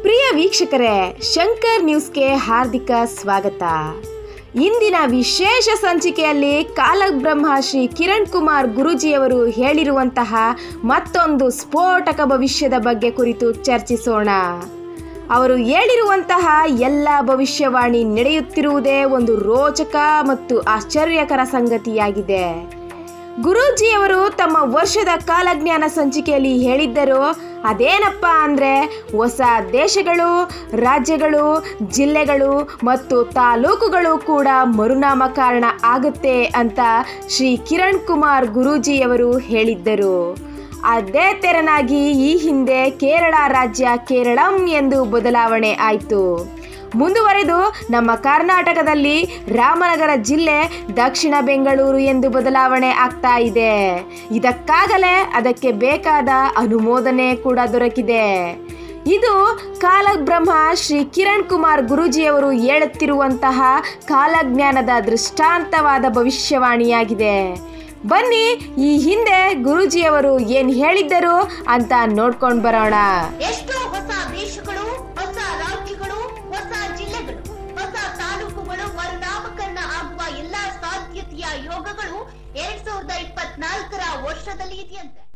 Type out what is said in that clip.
ಪ್ರಿಯ ವೀಕ್ಷಕರೇ, ಶಂಕರ್ ನ್ಯೂಸ್ಗೆ ಹಾರ್ದಿಕ ಸ್ವಾಗತ. ಇಂದಿನ ವಿಶೇಷ ಸಂಚಿಕೆಯಲ್ಲಿ ಕಾಲಬ್ರಹ್ಮ ಶ್ರೀ ಕಿರಣ್ ಕುಮಾರ್ ಗುರೂಜಿಯವರು ಹೇಳಿರುವಂತಹ ಮತ್ತೊಂದು ಸ್ಫೋಟಕ ಭವಿಷ್ಯದ ಬಗ್ಗೆ ಕುರಿತು ಚರ್ಚಿಸೋಣ. ಅವರು ಹೇಳಿರುವಂತಹ ಎಲ್ಲ ಭವಿಷ್ಯವಾಣಿ ನಡೆಯುತ್ತಿರುವುದೇ ಒಂದು ರೋಚಕ ಮತ್ತು ಆಶ್ಚರ್ಯಕರ ಸಂಗತಿಯಾಗಿದೆ. ಗುರೂಜಿಯವರು ತಮ್ಮ ವರ್ಷದ ಕಾಲಜ್ಞಾನ ಸಂಚಿಕೆಯಲ್ಲಿ ಹೇಳಿದ್ದರು. ಅದೇನಪ್ಪ ಅಂದರೆ ಹೊಸ ದೇಶಗಳು, ರಾಜ್ಯಗಳು, ಜಿಲ್ಲೆಗಳು ಮತ್ತು ತಾಲೂಕುಗಳು ಕೂಡ ಮರುನಾಮಕರಣ ಆಗುತ್ತೆ ಅಂತ ಶ್ರೀ ಕಿರಣ್ ಕುಮಾರ್ ಗುರೂಜಿಯವರು ಹೇಳಿದ್ದರು. ಅದೇ ತೆರನಾಗಿ ಈ ಹಿಂದೆ ಕೇರಳ ರಾಜ್ಯ ಕೇರಳಂ ಎಂದು ಬದಲಾವಣೆ ಆಯಿತು. ಮುಂದುವರೆದು ನಮ್ಮ ಕರ್ನಾಟಕದಲ್ಲಿ ರಾಮನಗರ ಜಿಲ್ಲೆ ದಕ್ಷಿಣ ಬೆಂಗಳೂರು ಎಂದು ಬದಲಾವಣೆ ಆಗ್ತಾ ಇದೆ. ಇದಕ್ಕಾಗಲೇ ಅದಕ್ಕೆ ಬೇಕಾದ ಅನುಮೋದನೆ ಕೂಡ ದೊರಕಿದೆ. ಇದು ಕಾಲಬ್ರಹ್ಮ ಶ್ರೀ ಕಿರಣ್ ಕುಮಾರ್ ಗುರೂಜಿಯವರು ಹೇಳುತ್ತಿರುವಂತಹ ಕಾಲಜ್ಞಾನದ ದೃಷ್ಟಾಂತವಾದ ಭವಿಷ್ಯವಾಣಿಯಾಗಿದೆ. ಬನ್ನಿ, ಈ ಹಿಂದೆ ಗುರೂಜಿಯವರು ಏನು ಹೇಳಿದ್ದರು ಅಂತ ನೋಡ್ಕೊಂಡು ಬರೋಣ. ಯೋಗಗಳು ಎರಡ್ ಸಾವಿರದ ಇಪ್ಪತ್ನಾಲ್ಕರ ವರ್ಷದಲ್ಲಿ ಇದೆಯಂತೆ.